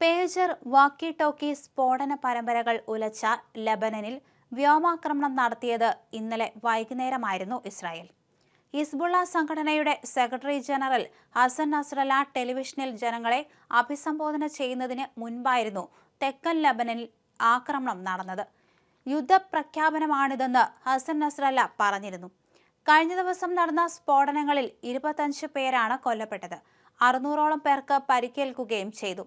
Pager വാക്കി talkie സ്ഫോടന പരമ്പരകൾ ഉലച്ച ലബനനിൽ വ്യോമാക്രമണം നടത്തിയത് ഇന്നലെ വൈകുന്നേരമായിരുന്നു ഇസ്രായേൽ. ഹിസ്ബുള്ള സംഘടനയുടെ സെക്രട്ടറി ജനറൽ ഹസൻ നസ്രല ടെലിവിഷനിൽ ജനങ്ങളെ അഭിസംബോധന ചെയ്യുന്നതിന് മുൻപായിരുന്നു തെക്കൻ ലബനനിൽ ആക്രമണം നടന്നത്. യുദ്ധപ്രഖ്യാപനമാണിതെന്ന് ഹസൻ നസ്രല്ല പറഞ്ഞിരുന്നു. കഴിഞ്ഞ ദിവസം നടന്ന സ്ഫോടനങ്ങളിൽ ഇരുപത്തഞ്ച് പേരാണ് കൊല്ലപ്പെട്ടത്. അറുന്നൂറോളം പേർക്ക് പരിക്കേൽക്കുകയും ചെയ്തു.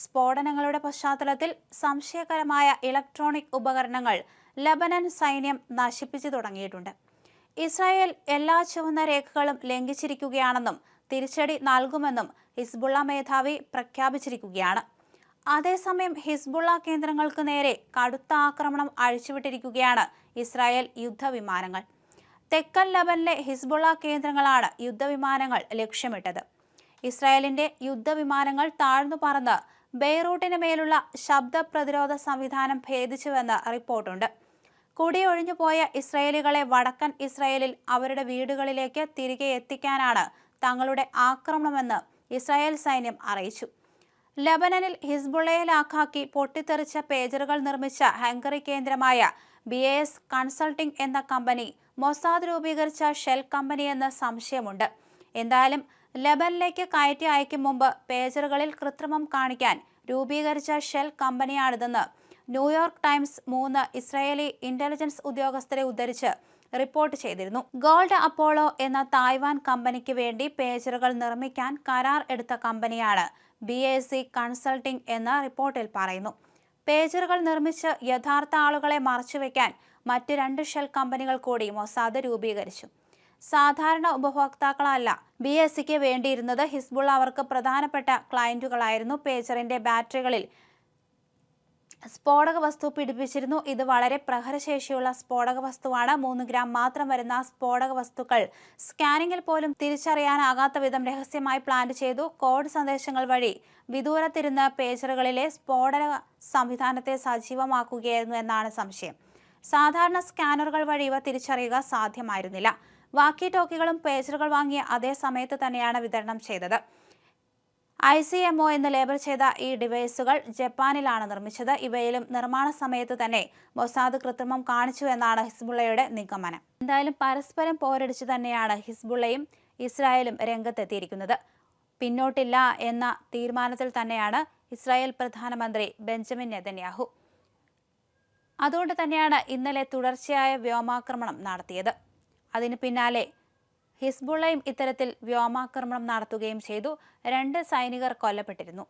സ്ഫോടനങ്ങളുടെ പശ്ചാത്തലത്തിൽ സംശയകരമായ ഇലക്ട്രോണിക് ഉപകരണങ്ങൾ ലബനൻ സൈന്യം നശിപ്പിച്ചു തുടങ്ങിയിട്ടുണ്ട്. ഇസ്രായേൽ എല്ലാ ചുവന്ന രേഖകളും ലംഘിച്ചിരിക്കുകയാണെന്നും തിരിച്ചടി നൽകുമെന്നും ഹിസ്ബുള്ള മേധാവി പ്രഖ്യാപിച്ചിരിക്കുകയാണ്. അതേസമയം ഹിസ്ബുള്ള കേന്ദ്രങ്ങൾക്ക് നേരെ കടുത്ത ആക്രമണം അഴിച്ചുവിട്ടിരിക്കുകയാണ് ഇസ്രായേൽ യുദ്ധവിമാനങ്ങൾ. തെക്കൻ ലബനിലെ ഹിസ്ബുള്ള കേന്ദ്രങ്ങളാണ് യുദ്ധവിമാനങ്ങൾ ലക്ഷ്യമിട്ടത്. ഇസ്രായേലിന്റെ യുദ്ധവിമാനങ്ങൾ താഴ്ന്നു പറന്ന് ബെയ്റൂട്ടിന് മേലുള്ള ശബ്ദ പ്രതിരോധ സംവിധാനം ഭേദിച്ചുവെന്ന് റിപ്പോർട്ടുണ്ട്. കുടിയൊഴിഞ്ഞു പോയ ഇസ്രായേലികളെ വടക്കൻ ഇസ്രയേലിൽ അവരുടെ വീടുകളിലേക്ക് തിരികെ എത്തിക്കാനാണ് തങ്ങളുടെ ആക്രമണമെന്ന് ഇസ്രായേൽ സൈന്യം അറിയിച്ചു. ലബനനിൽ ഹിസ്ബുള്ളയെ ലാക്കാക്കി പൊട്ടിത്തെറിച്ച പേജറുകൾ നിർമ്മിച്ച ഹംഗറി കേന്ദ്രമായ ബി എസ് കൺസൾട്ടിംഗ് എന്ന കമ്പനി മൊസാദ് രൂപീകരിച്ച ഷെൽ കമ്പനിയെന്ന് സംശയമുണ്ട്. എന്തായാലും ലബനിലേക്ക് കയറ്റി അയക്കും മുമ്പ് പേജറുകളിൽ കൃത്രിമം കാണിക്കാൻ രൂപീകരിച്ച ഷെൽ കമ്പനിയാണിതെന്ന് ന്യൂയോർക്ക് ടൈംസ് മൂന്ന് ഇസ്രായേലി ഇന്റലിജൻസ് ഉദ്യോഗസ്ഥരെ ഉദ്ധരിച്ച് റിപ്പോർട്ട് ചെയ്തിരുന്നു. ഗോൾഡ് അപ്പോളോ എന്ന തായ്വാൻ കമ്പനിക്ക് വേണ്ടി പേജറുകൾ നിർമ്മിക്കാൻ കരാർ എടുത്ത കമ്പനിയാണ് ബി എ സി കൺസൾട്ടിംഗ് എന്ന റിപ്പോർട്ടിൽ പറയുന്നു. പേജറുകൾ നിർമ്മിച്ച് യഥാർത്ഥ ആളുകളെ മറച്ചുവെക്കാൻ മറ്റ് രണ്ട് ഷെൽ കമ്പനികൾ കൂടി മൊസാദ് രൂപീകരിച്ചു. സാധാരണ ഉപഭോക്താക്കളല്ല. ബി എസ് സിക്ക് വേണ്ടിയിരുന്നത് ഹിസ്ബുൾ അവർക്ക് പ്രധാനപ്പെട്ട ക്ലയന്റുകളായിരുന്നു. പേജറിന്റെ ബാറ്ററികളിൽ സ്ഫോടക വസ്തു പിടിപ്പിച്ചിരുന്നു. ഇത് വളരെ പ്രഹരശേഷിയുള്ള സ്ഫോടക വസ്തുവാണ്. മൂന്ന് ഗ്രാം മാത്രം വരുന്ന സ്ഫോടക വസ്തുക്കൾ സ്കാനിങ്ങിൽ പോലും തിരിച്ചറിയാനാകാത്ത വിധം രഹസ്യമായി പ്ലാൻ ചെയ്തു. കോഡ് സന്ദേശങ്ങൾ വഴി വിദൂരത്തിരുന്ന് പേജറുകളിലെ സ്ഫോടക സംവിധാനത്തെ സജീവമാക്കുകയായിരുന്നു എന്നാണ് സംശയം. സാധാരണ സ്കാനറുകൾ വഴി ഇവ തിരിച്ചറിയുക സാധ്യമായിരുന്നില്ല. വാക്കി ടോക്കികളും പേജറുകൾ വാങ്ങിയ അതേ സമയത്ത് തന്നെയാണ് വിതരണം ചെയ്തത്. ഐ സി എം ഒ എന്ന് ലേബൽ ചെയ്ത ഈ ഡിവൈസുകൾ ജപ്പാനിലാണ് നിർമ്മിച്ചത്. ഇവയിലും നിർമ്മാണ സമയത്ത് തന്നെ മൊസാദ് കൃത്രിമം കാണിച്ചു എന്നാണ് ഹിസ്ബുള്ളയുടെ നിഗമനം. എന്തായാലും പരസ്പരം പോരടിച്ചു തന്നെയാണ് ഹിസ്ബുള്ളയും ഇസ്രായേലും രംഗത്തെത്തിയിരിക്കുന്നത്. പിന്നോട്ടില്ല എന്ന തീരുമാനത്തിൽ തന്നെയാണ് ഇസ്രായേൽ പ്രധാനമന്ത്രി ബെഞ്ചമിൻ നെതന്യാഹു. അതുകൊണ്ട് തന്നെയാണ് ഇന്നലെ തുടർച്ചയായ വ്യോമാക്രമണം നടത്തിയത്. അതിന് പിന്നാലെ ഹിസ്ബുള്ളയും ഇത്തരത്തിൽ വ്യോമാക്രമണം നടത്തുകയും ചെയ്തു. രണ്ട് സൈനികർ കൊല്ലപ്പെട്ടിരുന്നു.